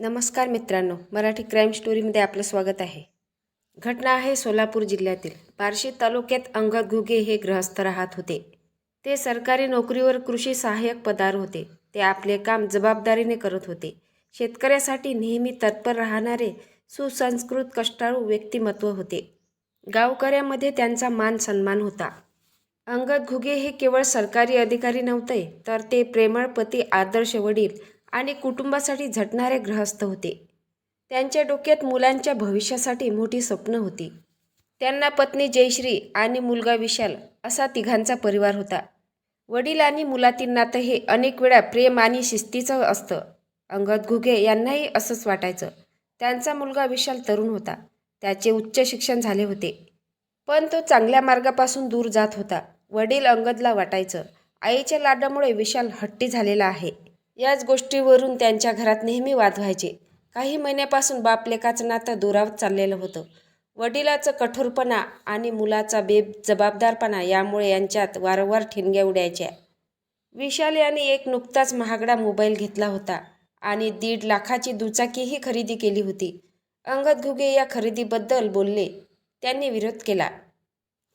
नमस्कार मित्रांनो मराठी क्राईम स्टोरीमध्ये आपलं स्वागत आहे. घटना आहे सोलापूर जिल्ह्यातील. बार्शी तालुक्यात अंगद घुगे हे गृहस्थ राहत होते. ते सरकारी नोकरीवर कृषी सहाय्यक पदार होते. ते आपले काम जबाबदारीने करत होते. शेतकऱ्यासाठी नेहमी तत्पर राहणारे सुसंस्कृत कष्टाळू व्यक्तिमत्व होते. गावकऱ्यामध्ये त्यांचा मान सन्मान होता. अंगद घुगे हे केवळ सरकारी अधिकारी नव्हते तर ते प्रेमळ पती आदर्श वडील आणि कुटुंबासाठी झटणारे गृहस्थ होते. त्यांच्या डोक्यात मुलांच्या भविष्यासाठी मोठी स्वप्न होती. त्यांना पत्नी जयश्री आणि मुलगा विशाल असा तिघांचा परिवार होता. वडील आणि मुलातील नातं हे अनेक वेळा प्रेम आणि शिस्तीचं असतं. अंगद घुगे यांनाही असंच वाटायचं. त्यांचा मुलगा विशाल तरुण होता. त्याचे उच्च शिक्षण झाले होते. पण तो चांगल्या मार्गापासून दूर जात होता. वडील अंगदला वाटायचं. आईच्या लाडामुळे विशाल हट्टी झालेला आहे. याच गोष्टीवरून त्यांच्या घरात नेहमी वाद व्हायचे. काही महिन्यापासून बाप लेकाचं नातं दुरावत चाललेलं होतं. वडिलाचं कठोरपणा आणि मुलाचा बेब जबाबदारपणा यामुळे यांच्यात वारंवार ठिणग्या उडायच्या. विशाल यांनी एक नुकताच महागडा मोबाईल घेतला होता आणि दीड लाखाची दुचाकीही खरेदी केली होती. अंगद घुगे या खरेदीबद्दल बोलले. त्यांनी विरोध केला.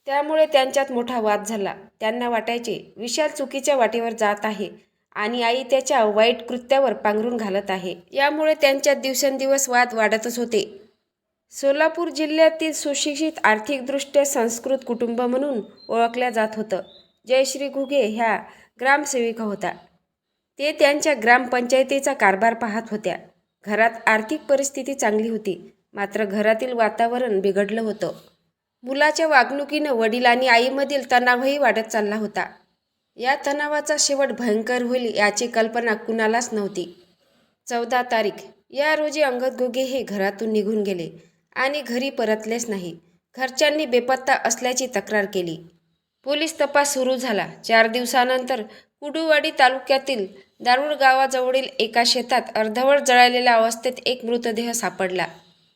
त्यामुळे त्यांच्यात मोठा वाद झाला. त्यांना वाटायचे विशाल चुकीच्या वाटेवर जात आहे. आणि आई त्याच्या वाईट कृत्यावर पांघरून घालत आहे. यामुळे त्यांच्यात दिवसेंदिवस वाद वाढतच होते. सोलापूर जिल्ह्यातील सुशिक्षित आर्थिकदृष्ट्या संस्कृत कुटुंब म्हणून ओळखल्या जात होतं. जयश्री घुगे ह्या ग्रामसेविका होता. ते त्यांच्या ग्रामपंचायतीचा कारभार पाहत होत्या. घरात आर्थिक परिस्थिती चांगली होती. मात्र घरातील वातावरण बिघडलं होतं. मुलाच्या वागणुकीनं वडील आणि आईमधील तणावही वाढत चालला होता. या तणावाचा शेवट भयंकर होईल याची कल्पना कुणालाच नव्हती. चौदा तारीख. या रोजी अंगद गोगे हे घरातून निघून गेले आणि घरी परतलेच नाही. घरच्यांनी बेपत्ता असल्याची तक्रार केली. पोलीस तपास सुरू झाला. चार दिवसानंतर कुडूवाडी तालुक्यातील दारुड गावाजवळील एका शेतात अर्धवट जळालेल्या अवस्थेत एक मृतदेह सापडला.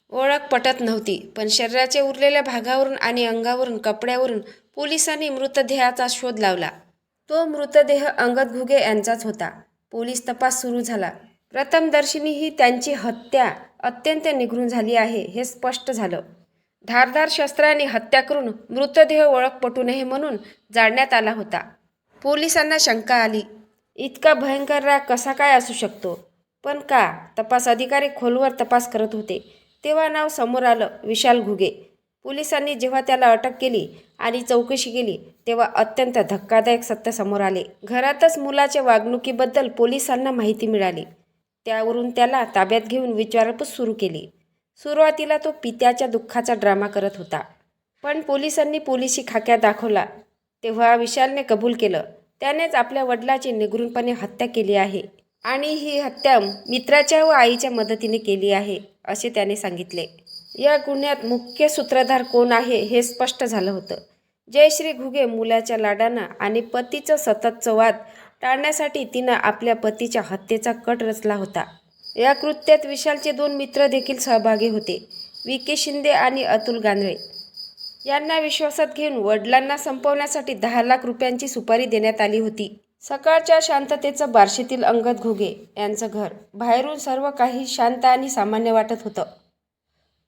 ओळख पटत नव्हती पण शरीराच्या उरलेल्या भागावरून आणि अंगावरून कपड्यावरून पोलिसांनी मृतदेहाचा शोध लावला. तो मृतदेह अंगद घुगे यांचाच होता. पोलीस तपास सुरू झाला. प्रथमदर्शनी ही त्यांची हत्या अत्यंत निघून झाली आहे हे स्पष्ट झालं. धारधार शस्त्राने हत्या करून मृतदेह ओळख पटू नये म्हणून जाळण्यात आला होता. पोलिसांना शंका आली. इतका भयंकर राग कसा काय असू शकतो? पण का? तपास अधिकारी खोलवर तपास करत होते. तेव्हा नाव समोर आलं विशाल घुगे. पोलिसांनी जेव्हा त्याला अटक केली आणि चौकशी केली तेव्हा अत्यंत धक्कादायक सत्य समोर आले. घरातच मुलाच्या वागणुकीबद्दल पोलिसांना माहिती मिळाली. त्यावरून त्याला ताब्यात घेऊन विचारपूस सुरू केली. सुरुवातीला तो पित्याच्या दुःखाचा ड्रामा करत होता. पण पोलिसांनी पोलिसी खाक्या दाखवला. तेव्हा विशालने कबूल केलं त्यानेच आपल्या वडिलाची निगृणपणे हत्या केली आहे आणि ही हत्या मित्राच्या व आईच्या मदतीने केली आहे असे त्याने सांगितले. या गुन्ह्यात मुख्य सूत्रधार कोण आहे हे स्पष्ट झालं होतं. जयश्री घुगे मुलाच्या लाडानं आणि पतीचं सततचं वाद टाळण्यासाठी तिनं आपल्या पतीच्या हत्येचा कट रचला होता. या कृत्यात विशालचे दोन मित्र देखील सहभागी होते वी के. शिंदे आणि अतुल गांधळे. यांना विश्वासात घेऊन वडिलांना संपवण्यासाठी दहा लाख रुपयांची सुपारी देण्यात आली होती. सकाळच्या शांततेचं बार्शीतील अंगद घुगे यांचं घर. बाहेरून सर्व काही शांत आणि सामान्य वाटत होतं.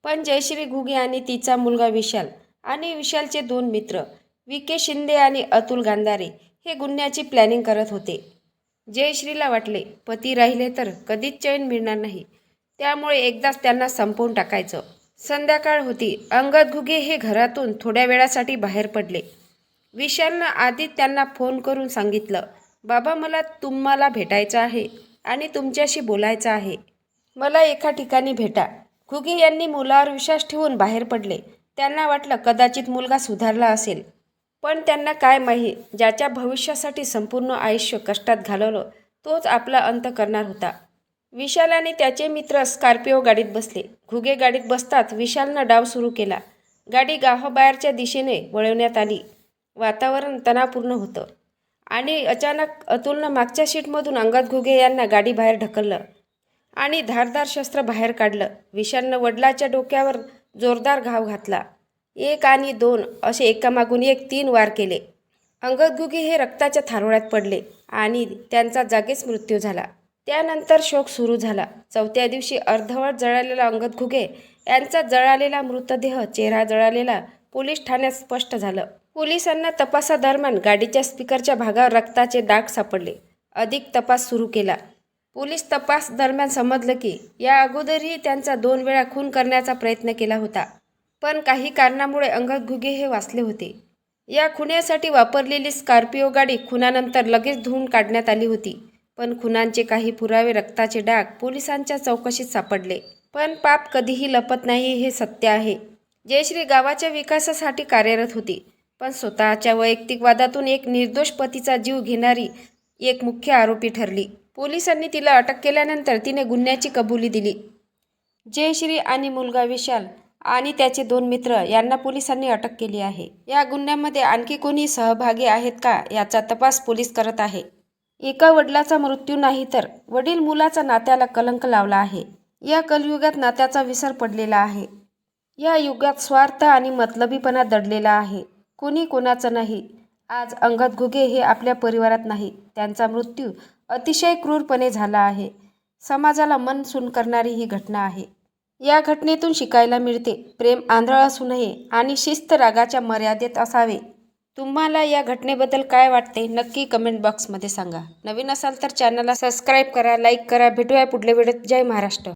पण जयश्री घुगे आणि तिचा मुलगा विशाल आणि विशालचे दोन मित्र व्ही. के. शिंदे आणि अतुल गांधारे हे गुन्ह्याची प्लॅनिंग करत होते. जयश्रीला वाटले पती राहिले तर कधीच चैन मिळणार नाही. त्यामुळे एकदाच त्यांना संपवून टाकायचं. संध्याकाळ होती. अंगद घुगे हे घरातून थोड्या वेळासाठी बाहेर पडले. विशालनं आधी त्यांना फोन करून सांगितलं बाबा मला तुम्हाला भेटायचं आहे आणि तुमच्याशी बोलायचं आहे. मला एका ठिकाणी भेटा. घुगे यांनी मुलावर विश्वास ठेवून बाहेर पडले. त्यांना वाटलं कदाचित मुलगा सुधारला असेल. पण त्यांना काय माही ज्याच्या भविष्यासाठी संपूर्ण आयुष्य कष्टात घालवलं तोच आपला अंत करणार होता. विशाल आणि त्याचे मित्र स्कॉर्पिओ गाडीत बसले. घुगे गाडीत बसताच विशालनं डाव सुरू केला. गाडी गावाबाहेरच्या दिशेने वळवण्यात आली. वातावरण तणावपूर्ण होतं. आणि अचानक अतुलनं मागच्या सीटमधून अंगद घुगे यांना गाडी बाहेर ढकललं. आणि धारदार शस्त्र बाहेर काढलं. विषाणनं वडिलाच्या डोक्यावर जोरदार घाव घातला. एक आणि दोन असे एकामागून एक तीन वार केले. अंगदघुगे हे रक्ताच्या थारोळ्यात पडले आणि त्यांचा जागीच मृत्यू झाला. त्यानंतर शोक सुरू झाला. चौथ्या दिवशी अर्धवट जळालेला अंगद घुगे यांचा जळालेला मृतदेह चेहरा जळालेला पोलीस ठाण्यात स्पष्ट झालं. पोलिसांना तपासादरम्यान गाडीच्या स्पीकरच्या भागावर रक्ताचे डाग सापडले. अधिक तपास सुरू केला. पोलीस तपास दरम्यान समजलं की या अगोदरही त्यांचा दोन वेळा खून करण्याचा प्रयत्न केला होता. पण काही कारणामुळे अंगद घुगे हे वाचले होते. या खुन्यासाठी वापरलेली स्कॉर्पिओ गाडी खुनानंतर लगेच धुवून काढण्यात आली होती. पण खुनांचे काही पुरावे रक्ताचे डाग पोलिसांच्या चौकशीत सापडले. पण पाप कधीही लपत नाही हे सत्य आहे. जयश्री गावाच्या विकासासाठी कार्यरत होती. पण स्वतःच्या वैयक्तिक वादातून एक निर्दोष पतीचा जीव घेणारी एक मुख्य आरोपी ठरली. पोलिसांनी तिला अटक केल्यानंतर तिने गुन्ह्याची कबुली दिली. जयश्री आणि मुलगा विशाल आणि त्याचे दोन मित्र यांना पोलिसांनी अटक केली आहे. या गुन्ह्यामध्ये आणखी कोणी सहभागी आहेत का याचा तपास पोलीस करत आहे. एका वडिलाचा मृत्यू नाही तर वडील मुलाचा नात्याला कलंक लावला आहे. या कलयुगात नात्याचा विसर पडलेला आहे. या युगात स्वार्थ आणि मतलबीपणा दडलेला आहे. कोणी कोणाचं नाही. आज अंगद घुगे हे आपल्या परिवारात नाही. त्यांचा मृत्यू अतिशय क्रूरपणे झाला आहे. समाजाला मन सुन करणारी ही घटना आहे. या घटनेतून शिकायला मिळते. प्रेम आंधळ असू नये आणि शिस्त रागाच्या मर्यादेत असावे. तुम्हाला या घटनेबद्दल काय वाटते नक्की कमेंट बॉक्समध्ये सांगा. नवीन असाल तर चॅनलला सबस्क्राईब करा लाईक करा. भेटूया पुढल्या वेळेत. जय महाराष्ट्र.